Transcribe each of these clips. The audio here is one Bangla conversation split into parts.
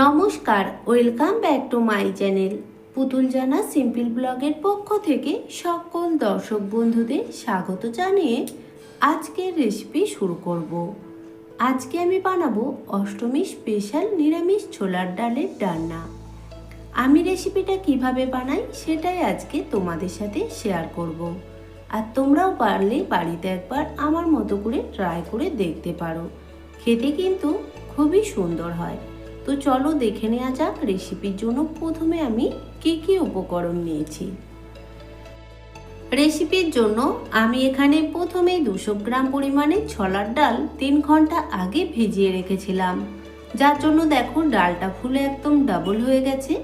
নমস্কার, welcome back to my channel. Putul Jana simple ব্লগের পক্ষ থেকে সকল দর্শক বন্ধুদের স্বাগত জানিয়ে আজকের রেসিপি শুরু করব। আজকে আমি বানাবো অষ্টমী স্পেশাল নিরামিষ ছোলার ডালের ডান্না। আমি রেসিপিটা কীভাবে বানাই সেটাই আজকে তোমাদের সাথে শেয়ার করব। আর তোমরাও পারলে বাড়িতে একবার আমার মতো করে ট্রাই করে দেখতে পারো। খেতে কিন্তু খুবই সুন্দর হয়। তো চলো দেখে নেওয়া যাক রেসিপির জন্য প্রথমে আমি কি কি উপকরণ নিয়েছি। রেসিপির জন্য আমি এখানে প্রথমে দুশো গ্রাম পরিমাণে ছোলার ডাল তিন ঘণ্টা আগে ভিজিয়ে রেখেছিলাম। যার জন্য দেখো ডালটা ফুলে একদম ডাবল হয়ে গেছে।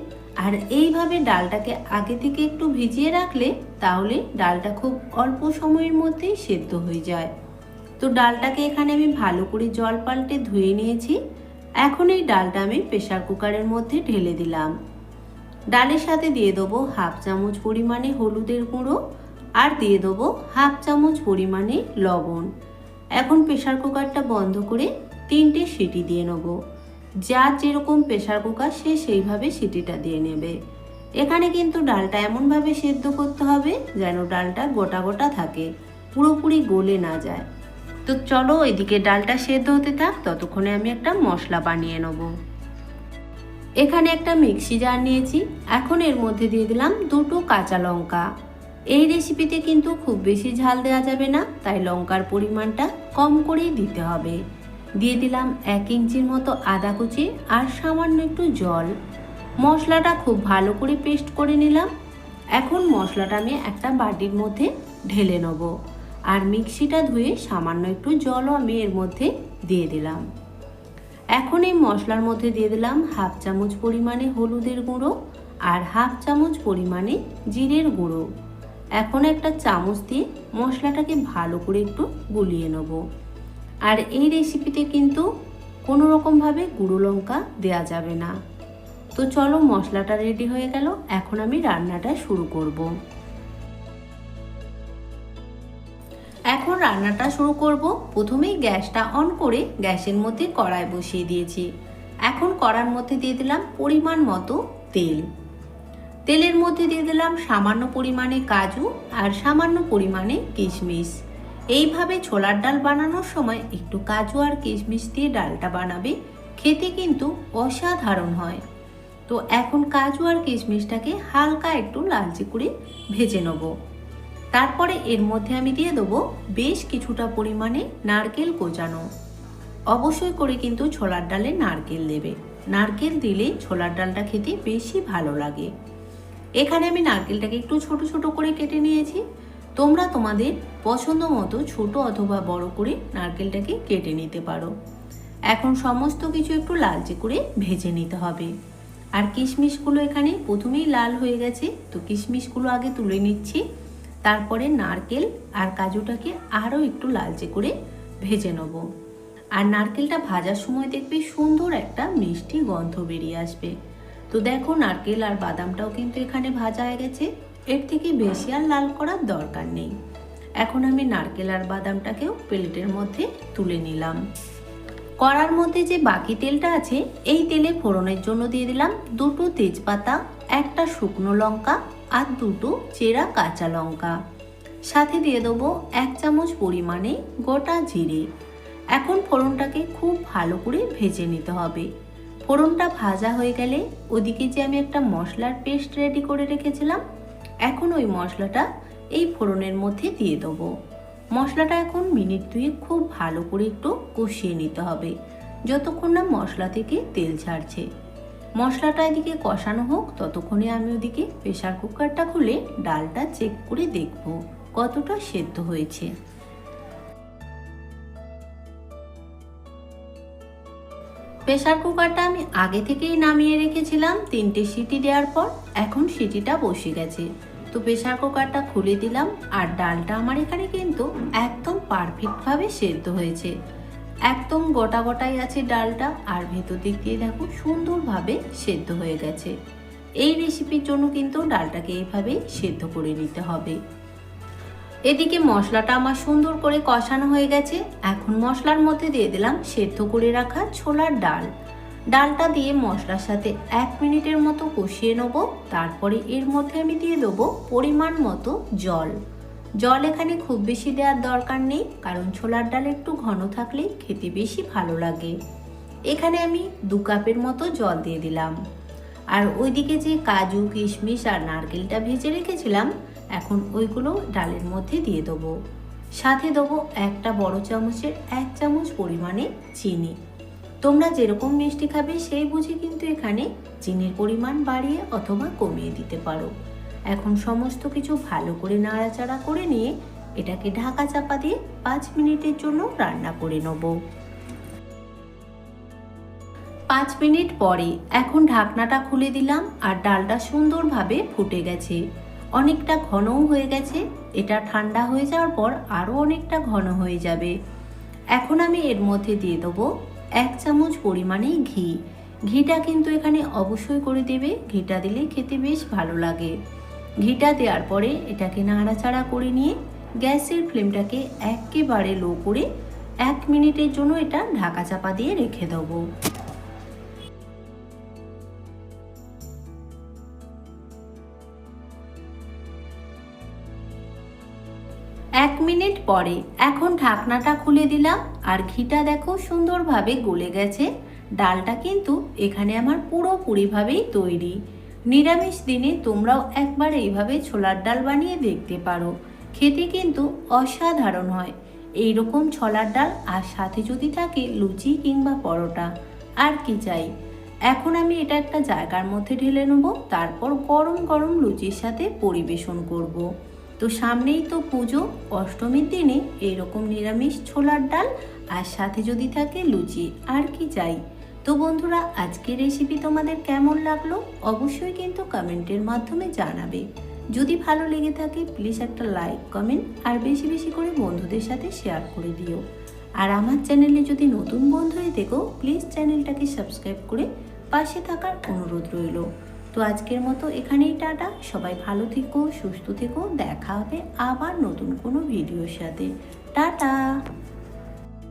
আর এইভাবে ডালটাকে আগে থেকে একটু ভিজিয়ে রাখলে তাহলে ডালটা খুব অল্প সময়ের মধ্যেই সেদ্ধ হয়ে যায়। তো ডালটাকে এখানে আমি ভালো করে জল পাল্টে ধুয়ে নিয়েছি। এখন এই ডালটা আমি প্রেশার কুকারের মধ্যে ঢেলে দিলাম। ডালের সাথে দিয়ে দেবো হাফ চামচ পরিমাণে হলুদের গুঁড়ো আর দিয়ে দেবো হাফ চামচ পরিমাণে লবণ। এখন প্রেশার কুকারটা বন্ধ করে তিনটে সিটি দিয়ে নেব। যার যেরকম প্রেশার কুকার, সে সেইভাবে সিটিটা দিয়ে নেবে। এখানে কিন্তু ডালটা এমনভাবে সেদ্ধ করতে হবে যেন ডালটা গোটা গোটা থাকে, পুরোপুরি গলে না যায়। তো চলো এদিকে ডালটা সেদ্ধ হতে থাক, ততক্ষণে আমি একটা মশলা বানিয়ে নেব। এখানে একটা মিক্সি জার নিয়েছি, এখন এর মধ্যে দিয়ে দিলাম দুটো কাঁচা লঙ্কা। এই রেসিপিতে কিন্তু খুব বেশি ঝাল দেওয়া যাবে না, তাই লঙ্কার পরিমাণটা কম করেই দিতে হবে। দিয়ে দিলাম এক ইঞ্চির মতো আদা কুচি আর সামান্য একটু জল। মশলাটা খুব ভালো করে পেস্ট করে নিলাম। এখন মশলাটা আমি একটা বাটির মধ্যে ঢেলে নেব। আর মিক্সিটা ধুয়ে সামান্য একটু জলও আমি এর মধ্যে দিয়ে দিলাম। এখন এই মশলার মধ্যে দিয়ে দিলাম হাফ চামচ পরিমাণে হলুদের গুঁড়ো আর হাফ চামচ পরিমাণে জিরের গুঁড়ো। এখন একটা চামচ দিয়ে মশলাটাকে ভালো করে একটু গুলিয়ে নেব। আর এই রেসিপিতে কিন্তু কোনো রকমভাবে গুঁড়ো লঙ্কা দেওয়া যাবে না। তো চলো মশলাটা রেডি হয়ে গেল, এখন আমি রান্নাটা শুরু করব। এখন রান্নাটা শুরু করব। প্রথমেই গ্যাসটা অন করে গ্যাসের মধ্যে কড়াই বসিয়ে দিয়েছি। এখন কড়ার মধ্যে দিয়ে দিলাম পরিমাণ মতো তেল। তেলের মধ্যে দিয়ে দিলাম সামান্য পরিমাণে কাজু আর সামান্য পরিমাণে কিশমিশ। এইভাবে ছোলার ডাল বানানোর সময় একটু কাজু আর কিশমিশ দিয়ে ডালটা বানাবে, খেতে কিন্তু অসাধারণ হয়। তো এখন কাজু আর কিশমিশটাকে হালকা একটু লালচে করে ভেজে নেব। তারপরে এর মধ্যে আমি দিয়ে দেবো বেশ কিছুটা পরিমাণে নারকেল কোচানো। অবশ্যই করে কিন্তু ছোলার ডালে নারকেল দেবে। নারকেল দিলে ছোলার ডালটা খেতে বেশি ভালো লাগে। এখানে আমি নারকেলটাকে একটু ছোট ছোট করে কেটে নিয়েছি। তোমরা তোমাদের পছন্দ মতো ছোট অথবা বড় করে নারকেলটাকে কেটে নিতে পারো। এখন সমস্ত কিছু একটু লালচে করে ভেজে নিতে হবে। আর কিশমিশগুলো এখানে প্রথমেই লাল হয়ে গেছে, তো কিশমিশগুলো আগে তুলে নিচ্ছি। তারপরে নারকেল আর কাজুটাকে আরও একটু লালচে করে ভেজে নেব। আর নারকেলটা ভাজার সময় দেখবে সুন্দর একটা মিষ্টি গন্ধ বেরিয়ে আসবে। তো দেখো নারকেল আর বাদামটাও কিন্তু এখানে ভাজা হয়ে গেছে। এর থেকে বেশি আর লাল করার দরকার নেই। এখন আমি নারকেল আর বাদামটাকেও প্লেটের মধ্যে তুলে নিলাম। কড়ার মধ্যে যে বাকি তেলটা আছে, এই তেলে ফোড়নের জন্য দিয়ে দিলাম দুটো তেজপাতা, একটা শুকনো লঙ্কা আর দুটো চেরা কাঁচা লঙ্কা। সাথে দিয়ে দেবো এক চামচ পরিমাণে গোটা জিরে। এখন ফোড়নটাকে খুব ভালো করে ভেজে নিতে হবে। ফোড়নটা ভাজা হয়ে গেলে ওদিকে যে আমি একটা মশলার পেস্ট রেডি করে রেখেছিলাম, এখন ওই মশলাটা এই ফোড়নের মধ্যে দিয়ে দেবো। মশলাটা এখন মিনিট দুয়ে খুব ভালো করে একটু কষিয়ে নিতে হবে, যতক্ষণ না মশলা থেকে তেল ছাড়ছে। মশলাটা এদিকে কষানো হোক, ততক্ষণে আমি ওদিকে প্রেশার কুকারটা খুলে ডালটা চেক করে দেখব কতটা সেদ্ধ হয়েছে। প্রেশার কুকারটা আমি আগে থেকেই নামিয়ে রেখেছিলাম, তিনটে সিটি দেওয়ার পর এখন সিটিটা বসে গেছে। তো প্রেশার কুকারটা খুলে দিলাম আর ডালটা আমার এখানে কিন্তু একদম পারফেক্টভাবে সেদ্ধ হয়েছে। একদম গোটা গোটাই আছে ডালটা, আর ভেতর দিক দিয়ে দেখো সুন্দরভাবে সেদ্ধ হয়ে গেছে। এই রেসিপির জন্য কিন্তু ডালটাকে এইভাবে সেদ্ধ করে নিতে হবে। এদিকে মশলাটা আমার সুন্দর করে কষানো হয়ে গেছে। এখন মশলার মধ্যে দিয়ে দিলাম সেদ্ধ করে রাখা ছোলার ডাল। ডালটা দিয়ে মশলার সাথে এক মিনিটের মতো কষিয়ে নেব। তারপরে এর মধ্যে আমি দিয়ে দেবো পরিমাণ মতো জল। জল এখানে খুব বেশি দেওয়ার দরকার নেই, কারণ ছোলার ডাল একটু ঘন থাকলে খেতে বেশি ভালো লাগে। এখানে আমি দু কাপের মতো জল দিয়ে দিলাম। আর ওইদিকে যে কাজু, কিশমিশ আর নারকেলটা ভেজে রেখেছিলাম, এখন ওইগুলো ডালের মধ্যে দিয়ে দেবো। সাথে দেবো একটা বড় চামচের এক চামচ পরিমাণে চিনি। তোমরা যেরকম মিষ্টি খাবে সেই বুঝে কিন্তু এখানে চিনির পরিমাণ বাড়িয়ে অথবা কমিয়ে দিতে পারো। এখন সমস্ত কিছু ভালো করে নাড়াচাড়া করে নিয়ে এটাকে ঢাকা চাপা দিয়ে পাঁচ মিনিটের জন্য রান্না করে নেব। পাঁচ মিনিট পরে এখন ঢাকনাটা খুলে দিলাম আর ডালটা সুন্দরভাবে ফুটে গেছে। অনেকটা ঘনও হয়ে গেছে। এটা ঠান্ডা হয়ে যাওয়ার পর আরও অনেকটা ঘন হয়ে যাবে। এখন আমি এর মধ্যে দিয়ে দেবো এক চামচ পরিমাণে ঘি। ঘিটা কিন্তু এখানে অবশ্যই করে দেবে। ঘিটা দিলে খেতে বেশ ভালো লাগে। ঘিটা দেওয়ার পরে এটাকে নাড়াচাড়া করে নিয়ে গ্যাসের ফ্লেমটাকে একেবারে লো করে এক মিনিটের জন্য এটা ঢাকা চাপা দিয়ে রেখে দেবো। এক মিনিট পরে এখন ঢাকনাটা খুলে দিলাম আর ঘিটা দেখো সুন্দরভাবে গলে গেছে। ডালটা কিন্তু এখানে আমার পুরোপুরিভাবেই তৈরি। নিরামিষ দিনে তোমরাও একবার এইভাবে ছোলার ডাল বানিয়ে দেখতে পারো। খেতে কিন্তু অসাধারণ হয়। এই রকম ছোলার ডাল আর সাথে যদি থাকে লুচি কিংবা পরোটা, আর কি চাই? এখন আমি এটা একটা জায়গার মধ্যে ঢেলে নেব, তারপর গরম গরম লুচির সাথে পরিবেশন করব। তো সামনেই তো পুজো, অষ্টমীর দিনে এরকম নিরামিষ ছোলার ডাল আর সাথে যদি থাকে লুচি, আর কি চাই? তো বন্ধুরা, আজকের রেসিপি তোমাদের কেমন লাগল অবশ্যই কিন্তু কমেন্টের মাধ্যমে জানাবে। যদি ভালো লেগে থাকে প্লিজ একটা লাইক কমেন্ট আর বেশি বেশি করে বন্ধুদের সাথে শেয়ার করে দিও। আর আমার চ্যানেলে যদি নতুন বন্ধু হয়ে দেখো প্লিজ চ্যানেলটাকে সাবস্ক্রাইব করে পাশে থাকার অনুরোধ রইল। তো আজকের মতো এখানেই টাটা। সবাই ভালো থেকো, সুস্থ থেকো। দেখা হবে আবার নতুন কোনো ভিডিওর সাথে। টাটা!